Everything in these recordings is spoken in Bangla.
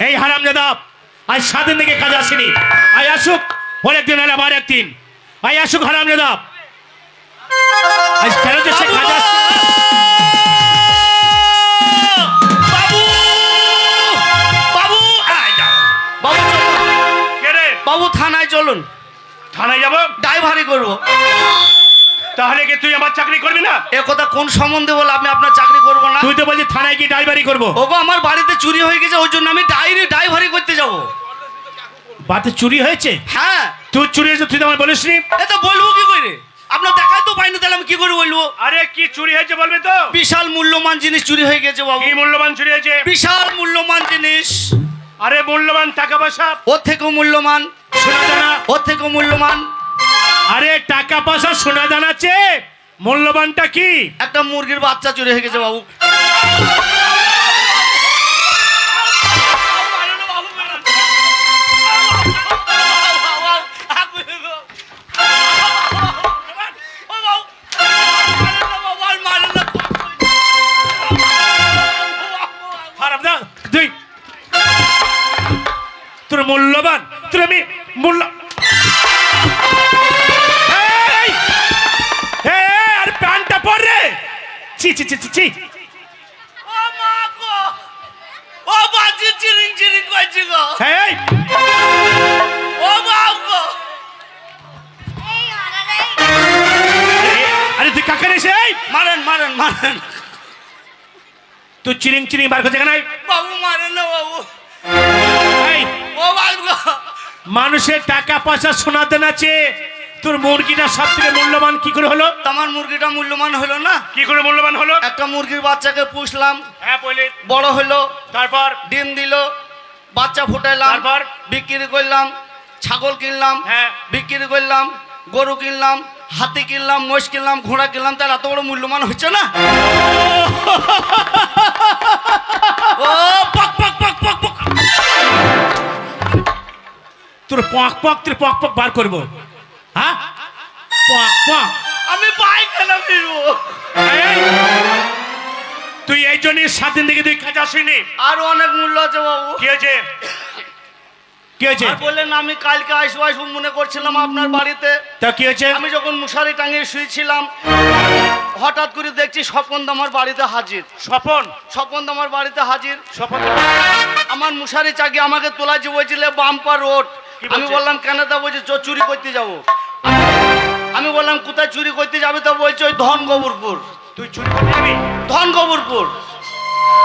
এই হারাম দাদা আজ সাত দিন থেকে কাজ আসেনি। আই আসুক অনেক দিন হলে আবার একদিন। আই আসুক হারাম দাদা আজ কেন যে সে কাজ আসছে বাবু! থানায় চলুন। থানায় যাব? ড্রাইভারি করব। তাহলে কি তুই আমার চাকরি করবি না? এ কথা কোন সম্বন্ধে বলে আমি আপনার চাকরি করব না? তুই তো বলছিস থানায় গিয়ে ড্রাইভারি করব। ওগো আমার বাড়িতে চুরি হয়ে গেছে ওই জন্য আমি ডাইরি ড্রাইভারি করতে যাব। বাতে চুরি হয়েছে? হ্যাঁ। তুই চুরি হয়েছে তুই তো আমার বলিস নি। এ তো বলব কি করে? আপনার দেখাই তো পাইনি তাহলে আমি কি করে বলব? আরে কি চুরি হয়েছে বলবি তো? বিশাল মূল্যবান জিনিস চুরি হয়ে গেছে বাবু। কি মূল্যবান চুরি হয়েছে? বিশাল মূল্যবান জিনিস। আরে মূল্যবান টাকা পয়সা। ওর থেকেও মূল্যবান। সোনা দানা ওর থেকেও মূল্যবান। আরে টাকা পয়সা সোনা দানাচ্ছে মূল্যবানটা কি? একটা মুরগির বাচ্চা চুরি হয়ে গেছে বাবু। তোর মূল্যবান তোর আমি মূল্য চি চি চি চি চি ও বাজি চিরিং চিরিং করছি গো। এই ও বাপ গো। আরে তুই কাকে রেছে এই! মারেন মারেন মারেন। তুই চিরিং চিরিং বার করছে কেন? বাবু মারেন না বাবু। এই! ও গো। মানুষের টাকা পয়সা সোনা দেনাচ্ছে তোর মুরগিটা সব থেকে মূল্যবান কি করে হলো? আমার মুরগিটা মূল্যবান হলো না? কি করে মূল্যবান হলো? একটা মুরগির বাচ্চাকে পুষলাম। হ্যাঁ বলে। বড় হলো। তারপর? ডিম দিল। বাচ্চা ফুটাইলাম। তারপর? বিক্রি করলাম। ছাগল কিনলাম। হ্যাঁ। বিক্রি করলাম। গরু কিনলাম। হাতি কিনলাম। মোষ কিনলাম। ঘোড়া কিনলাম। তার এত বড় মূল্যবান হচ্ছে না? ও পক পক পক পক পক। তোর পক পক তোর পক পক বার করব। হ্যাঁ? পক পক আমি পায়খানা ফিরবো তুই এই জন্যই সাত দিন থেকে তুই আসিনি? আরও অনেক মূল্য আছে বাবু। কি হয়েছে? কি হয়েছে? বললেন আমি কালকে আসব আসব মনে করছিলাম আপনার বাড়িতে। তা কি হয়েছে? আমি যখন মশারি টাঙিয়ে শুয়েছিলাম হঠাৎ করে দেখছি স্বপন আমার বাড়িতে হাজির। স্বপন? স্বপন আমার বাড়িতে হাজির। স্বপন? আমার মশারি চাকি আমাকে তোলাচ্ছে বলছিলে বাম্পার রোড। আমি বললাম কেন তা বলছি? "চ, চুরি করতে যাব। আমি বললাম কোথায় চুরি করতে যাবে? তো বলছে ওই ধন গোবরপুর তুই চুরি করতে যাবি? ধন গোবরপুর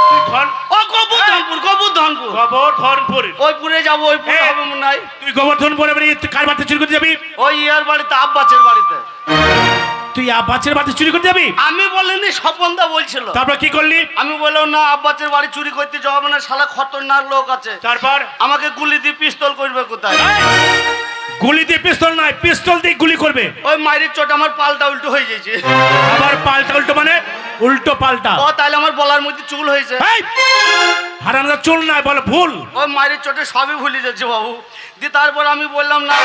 তুই মনে হয়। তুই চুরি করতে যাবি? ওই ইয়ার বাড়িতে আব্বাসের বাড়িতে। তুই আব্বাসের বাড়িতে চুরি করতে যাবি? আমি বলিনি স্বপনদা বলছিল। তারপর কি করলি? আমি বললাম না আব্বাসের বাড়ি চুরি করতে যাব না শালা খতরনাক লোক আছে। তারপর? আমাকে গুলি দিয়ে পিস্তল করবে কোথায়? গুলি দিয়ে পিস্তল নয় পিস্তল দিয়ে গুলি করবে। ওই মায়ের চোট আমার পাল্টা উল্টো হয়ে গেছে। আবার পাল্টা উল্টো মানে উল্টো পাল্টা। ও তাহলে আমার বলার মধ্যে চুল হয়েছে! হারামজাদা চুল নাই বলে ভুল। ওই মায়ের চোটে সবই ভুলে যাচ্ছে বাবু। দিয়ে তারপর আমি বললাম না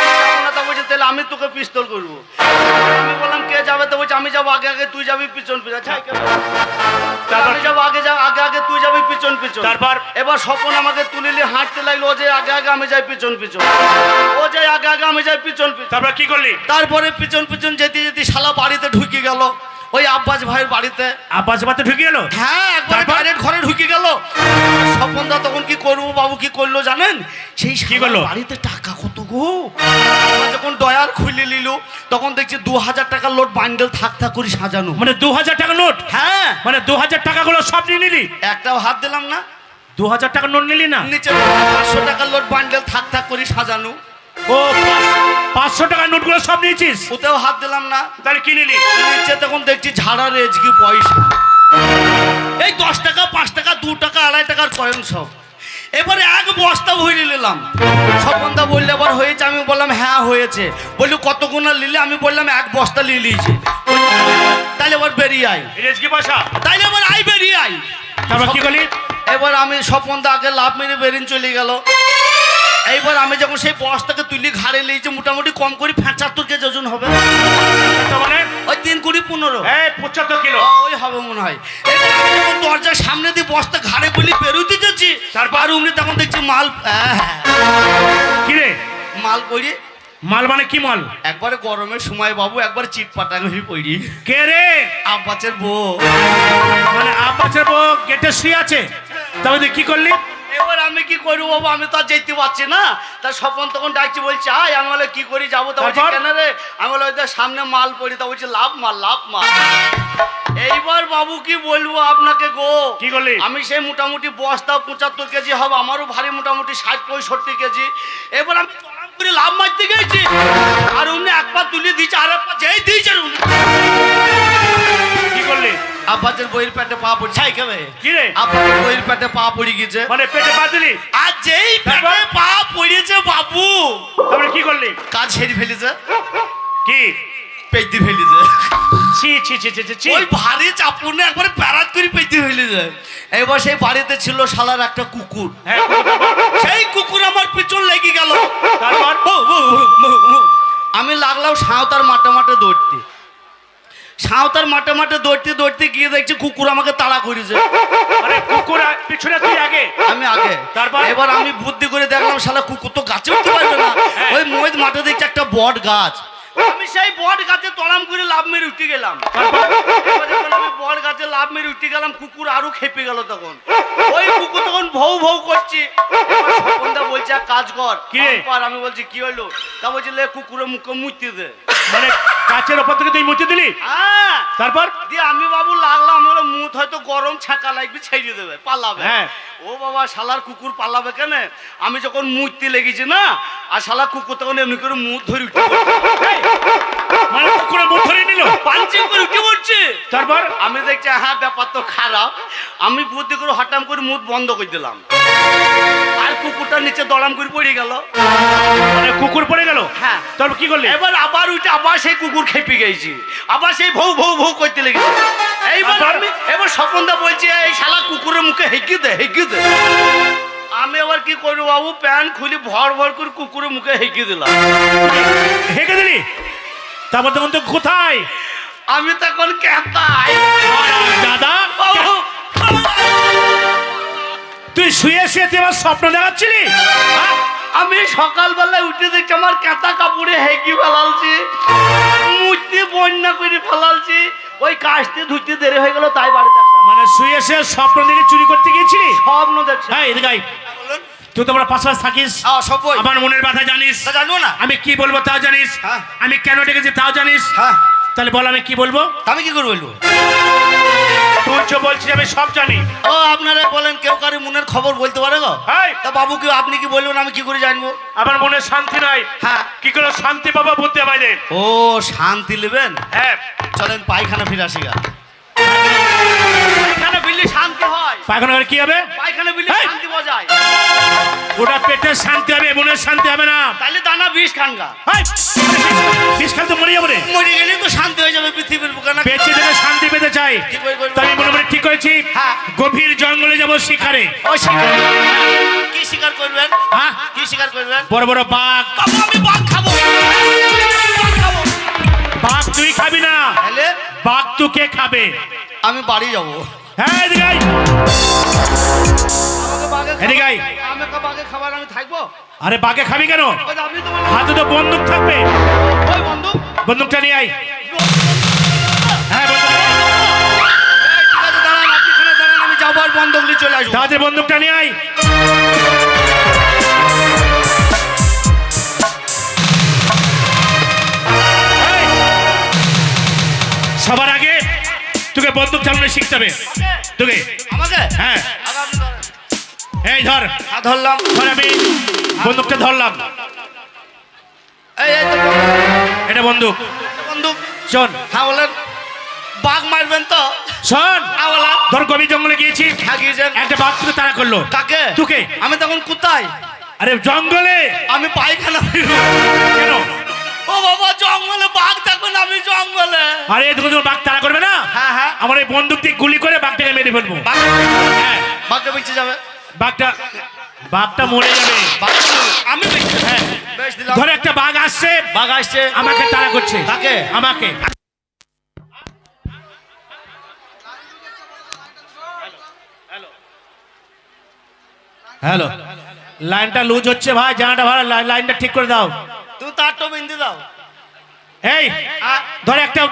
তা বলছে তাহলে আমি তোকে পিস্তল করব। আমি বললাম কে যাবে? তো বলছে আমি যাব আগে আগে তুই যাবি পিছন পিছন? আমি যাব আগে যা আগে আগে তুই যাবি পিছন পিছন। তারপর? এবার স্বপন আমাকে তুলিলে হাঁটতে লাগল ও যে আগে আগে আমি যাই পিছন পিছন। ও যে আগে আগে আমি যাই পিছন পিছন। তারপর কি করলি? তারপরে পিছন পিছন যেতে যেতে শালা বাড়িতে ঢুকে গেল। ওই আব্বাস ভাইয়ের বাড়িতে। আব্বাস বাড়িতে ঢুকে গেল? হ্যাঁ একবার বাইরের ঘরে ঢুকে গেল। স্বপনদা তখন কি করব বাবু কি করল জানেন? সেই কি করল? বাড়িতে টাকা গো। যখন ডয়ার খুলে নিল তখন দেখছি দু হাজার টাকার লোট বান্ডেল থাক থাক করে সাজানো। মানে দু হাজার টাকা নোট? হ্যাঁ। মানে দু হাজার টাকাগুলো সব নিয়ে নিলি? একটাও হাত দিলাম না। দু হাজার টাকা নোট নিলি না? নিচে পাঁচশো টাকার লোট বান্ডেল থাক থাক করে সাজানো। ও পাঁচশো টাকার নোটগুলো সব নিয়েছিস? ওতেও হাত দিলাম না। তাহলে কি নিলি নিচে তখন দেখছি ঝাড়া রেজ কি পয়সা। এই দশ টাকা পাঁচ টাকা দু টাকা আড়াই টাকার কয়েন সব। এবারে এক বস্তা ভরে নিলাম। স্বপনদা বললে এবার হয়েছে আমি বললাম হ্যাঁ হয়েছে। বললি কত গুণা নিলে? আমি বললাম এক বস্তা নিয়ে নিয়েছি। তাহলে এবার বেরিয়ে পয়সা তাইলে এবার আই বেরিয়ে আই তারপর কি করলি? এবার আমি স্বপনদা আগে লাভ মেরে বেরিয়ে চলে গেল। এইবার আমি যখন সেই বস্তাকে তুলি ঘাড়ে লিয়েছি মোটামুটি কম করে পঁচাত্তর কেজি ওজন হবে। মানে ওই তিন কুড়ি পনেরো। পঁচাত্তর কিলো। ওই হবে মনে হয়। দরজার সামনে দিয়ে বস্তা ঘাড়ে বলি বেরোতে যাচ্ছি। তারপর? উমনি তখন দেখছি মাল আহ, কি রে মাল পড়ি। মাল মানে কি মাল? একবারে গরমের সময় বাবু একবার চিট পাটাং হয়ে পড়ি। কে রে? আব্বাচের বউ। মানে আব্বাসের বউ গেটে শুয়ে আছে? তবে কি করলি? এবার আমি কি করব বাবু? আমি তো আর যেতে পারছি না। তা স্বপন তখন ডাকছি বলছি আয় আমি বলে কি করি যাব? তা বলছি কেন রে? আমি বলে হয়তো সামনে মাল পড়ি। তা বলছি লাভ মাল লাভ মাল। এইবার বাবু কি বলব আপনাকে গো? কি করলি? আমি সেই মোটামুটি বস্তা পঁচাত্তর কেজি হবে আমারও ভারী মোটামুটি ষাট পঁয়ষট্টি কেজি। এবার আমি লাভ মারতে গেছি। করলি আব্বাসের বইয়ের পেটে পা পড়ছে ছাই খাবে কি রে? আব্বাসের বইয়ের পেটে পা পড়ে গেছে মানে পেটে পা দিলি? আর যেই পেটে পা পড়েছে বাবু। তারপরে কি করলি? কাজ সেরে ফেলেছে। কি? পেইতে ফেলেছে। ছি ছি ছি ছি ছি, ছি। ওই ভারী চাপুনে একবারে প্যারাত করে পেইতে ফেলেছে। এবার সেই বাড়িতে ছিল শালার একটা কুকুর। হ্যাঁ। সেই কুকুর আমার পিছন লেগে গেল। তারপর? আমি লাগলাম সাঁওতার মাঠে মাঠে দৌড়তে। সাঁওতার মাঠে মাঠে দৌড়তে দৌড়তে গিয়ে দেখছি কুকুর আমাকে তাড়া করেছে। মানে কুকুর পিছনে তুই আগে। আমি আগে। তারপর? এবার আমি বুদ্ধি করে দেখলাম শালা কুকুর তো গাছে উঠতে পারবে না। হ্যাঁ। ওই মহিত মাঠে দেখছি একটা বট গাছ। আমি সেই বট গাছে তলাম করে লাভ মেরে উঠে গেলাম। আমি বট গাছে লাভ মেরে উঠে গেলাম কুকুর আরও খেপে গেল তখন। ওই কুকুর তখন ভৌ ভৌ করছে। এবার স্বপনদা বলছে কাজ কর কি? আমি বলছি কি হলো তা বলছি কুকুরের মুখে মুচতে দে। মানে গাছের ওপর থেকে তুই মুছে দিলি? হ্যাঁ তারপর? দিয়ে আমি বাবু লাগলাম হলো মুখ হয়তো গরম ছাকা লাগবে ছেড়ে দেবে পালাবে। হ্যাঁ। ও বাবা শালার কুকুর পালাবে কেন? আমি যখন মুছতে লেগেছি না আর শালা কুকুর তখন এমনি করে মুখ ধরে উঠে মানে কুকুরের মুখ ধরে নিল? পাঞ্চিং করে উঠে পড়ছে। তারপর? আমি দেখছি হ্যাঁ ব্যাপার তো খারাপ। আমি বুদ্ধি করে হঠাৎ করে মুখ বন্ধ করে দিলাম। আর কুকুরটা নিচে দড়াম করে পড়ে গেল। মানে কুকুর পড়ে গেল? হ্যাঁ। তারপর কি করলি? এবার আবার উঠে আবার সেই কুকুর খেপে গেছি। আবার সেই ভৌ ভৌ ভৌ করতে লেগেছে। এইবার আমি এবার স্বপনদা বলছে এই শালা কুকুরের মুখে হেঁকে দে হেঁকে দে। আমি আবার কি করব বাবু? প্যান্ট খুলি ভর ভর করে কুকুরের মুখে হেঁকে দিলাম। হেঁকে দিলি? তারপর তখন তো কোথায়? আমি তখন কেতাই। দাদা? শুয়ে শুয়ে তুই আমার স্বপ্ন দেখাচ্ছিলি? হ্যাঁ? আমি সকালবেলায় উঠে দেখছি আমার কেতা কাপড়ে হেঁকে ফেলালছি মুচতে বন্যা করে ফেলালছি ওই কাশতে ধুতে দেরি হয়ে গেল তাই বাড়িতে আসলাম। মানে শুয়ে শুয়ে স্বপ্ন দেখে চুরি করতে গিয়েছিলি? স্বপ্ন দেখছি। হ্যাঁ এদিকে আয়। তুই তো আমার পাশাপাশি থাকিস। সব আমার মনের ব্যথা জানিস। জানো না। আমি কি বলব তাও জানিস। হ্যাঁ। আমি কেন ডেকেছি তাও জানিস। হ্যাঁ। তাহলে বল আমি কি বলব? আমি কি করে বলব? তুই যে বলছিস আমি সব জানি। ও আপনারা বলেন কেউ কারি মনের খবর বলতে পারে গো? তা বাবু কি আপনি কি বলবেন আমি কি করে জানব? আমার মনে শান্তি নাই। হ্যাঁ। কি করে শান্তি পাবো বুঝতে পারে ও শান্তি নেবেন? হ্যাঁ। চলেন পায়খানা ফিরে আসি গা। পায়খানা বিললে শান্তি হয়। পায়খানা করে কি হবে? পায়খানা! শান্তি বজায় ওটা পেটের শান্তি হবে মনের শান্তি হবে না। তাহলে দানা বিষ মরে যাব রে। মরে গেলে তো শান্তি হয়ে যাবে পৃথিবীর বুকে না বেঁচে থেকে শান্তি পেতে চাই। ঠিক করেছি? হ্যাঁ। গভীর জঙ্গলে যাব শিকারে। কি শিকার করবেন? হ্যাঁ? কি শিকার করবেন? বড় বড় বাঘ। আমি বাঘ খাব। বাঘ তুই খাবি না। বাঘ তুই কে খাবে? আমি বাড়ি যাব। হ্যাঁ এদিকে বাঘে এদিকে আমাকে বাঘে খাবার আমি থাকব? আরে বাঘে খাবি কেন? হাতে তো বন্দুক থাকবে। বন্দুকটা নিয়ে আয়। চলে আসব। তাড়াতাড়ি বন্দুকটা নিয়ে আয়। সবার আগে তোকে বন্দুক চালানো শিখতে হবে। তোকে? আমাকে? হ্যাঁ। এই ধর। ধরলাম। ধর আমি বন্দুকটা ধরলাম। এটা বন্দুক। বন্ধু শোন হ্যাঁ বলেন। বাঘ মারবেন তো? শোন। ধর গভীর জঙ্গলে গিয়েছি। হ্যাঁ একটা করল। কাকে? তোকে। আমি তখন কোথায়? আরে জঙ্গলে। আমি পায়খানা ফিরবো। কেন? ও বাবা জঙ্গলে বাঘ থাকবেন আমি জঙ্গলে। আরে তোকে বাঘ তাড়া করবে না? হ্যাঁ হ্যাঁ। আমার এই বন্দুক দিয়ে গুলি করে বাঘটাকে মেরে ফেলব। হ্যাঁ। বাঘটা বেঁচে যাবে। বাঘটা বাঘটা মরে যাবে। আমি হ্যাঁ। ধরে একটা বাঘ আসছে। বাঘ আসছে। আমাকে তাড়া করছে? আমাকে। হ্যালো। লাইনটা লুজ হচ্ছে ভাই জানাটা লাই- লাইনটা ঠিক করে দাও। তুমি তারটা বিন্দু দাও। এই ধরে একটা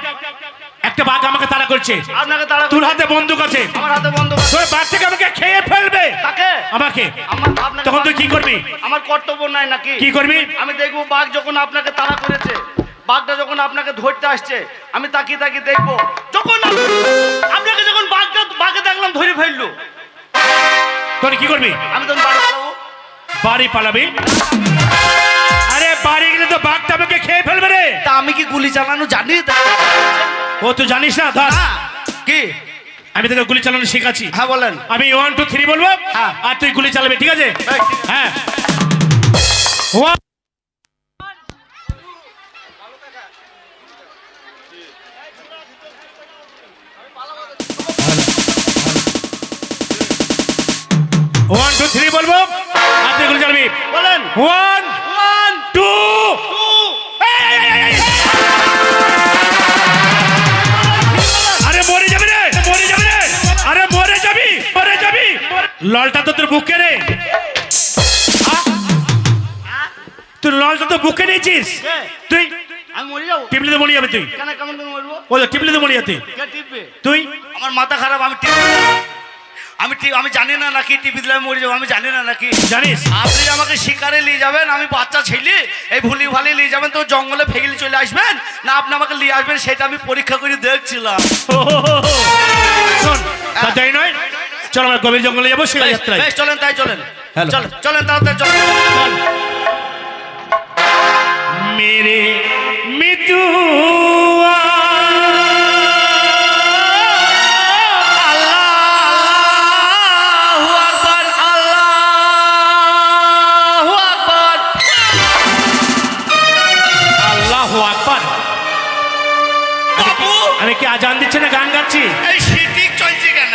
একটা বাঘ আমাকে তাড়া করছে। আপনাকে তারা তোর হাতে বন্দুক আছে। আমার হাতে কর। তোর বাঘ থেকে আমাকে খেয়ে ফেলবে। কাকে? আমাকে। আমার তখন তুই কি করবি? আমার কর্তব্য নাই নাকি? কি করবি? আমি দেখব বাঘ যখন আপনাকে তাড়া করেছে। বাঘটা যখন আপনাকে ধরতে আসছে আমি তাকিয়ে তাকিয়ে দেখব। যখন আপনাকে যখন বাঘটা বাঘে দেখলাম ধরে ফেলল। তোর কি করবি? আমি তখন বাড়ি পালাবো। বাড়ি পালাবি? আরে বাড়ি গেলে তো বাঘটা আমাকে খেয়ে ফেলবে রে। তা আমি কি গুলি চালানো জানি ও তুই জানিস না? ধর। হ্যাঁ, কি? আমি তোকে গুলি চালানো শেখাচ্ছি। হ্যাঁ বলেন। আমি ওয়ান টু থ্রি বলব? হ্যাঁ। আর তুই গুলি চালাবি ঠিক আছে। হ্যাঁ। ললটা তো তোর বুকে রে? তুই ললটা তো বুকে নিয়েছিস? তুই আমি মরে যাব। তুই। ও যাবে তুই। আমার মাথা খারাপ আমি আমি আমি জানি না নাকি টিপি দিলে মরে যাব আমি জানি না নাকি। জানিস? আপনি আমাকে শিকারে নিয়ে যাবেন আমি বাচ্চা ছেলে এই ভুলি ভালি নিয়ে যাবেন তো জঙ্গলে ফেলে চলে আসবেন। না আপনি আমাকে নিয়ে আসবেন সেটা আমি পরীক্ষা করে দেখছিলাম। তাই নয়? চল আমরা গভীর জঙ্গলে যাব যাত্রায়। চলেন তাই চলেন। চলেন তাড়াতাড়ি চলেন। মেরে মৃত্যু আমি কি আজান দিচ্ছি না গান গাচ্ছি? এই ঠিক চলছে কেন?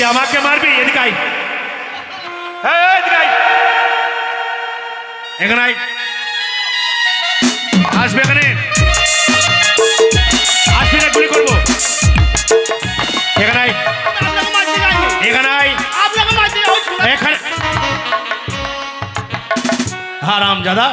তুই আমাকে মারবি? এদিকে আই। এখানে আই। আসবে এখানে। আসবি না গুলি করব। এখানে এখানে এখানে হারাম দাদা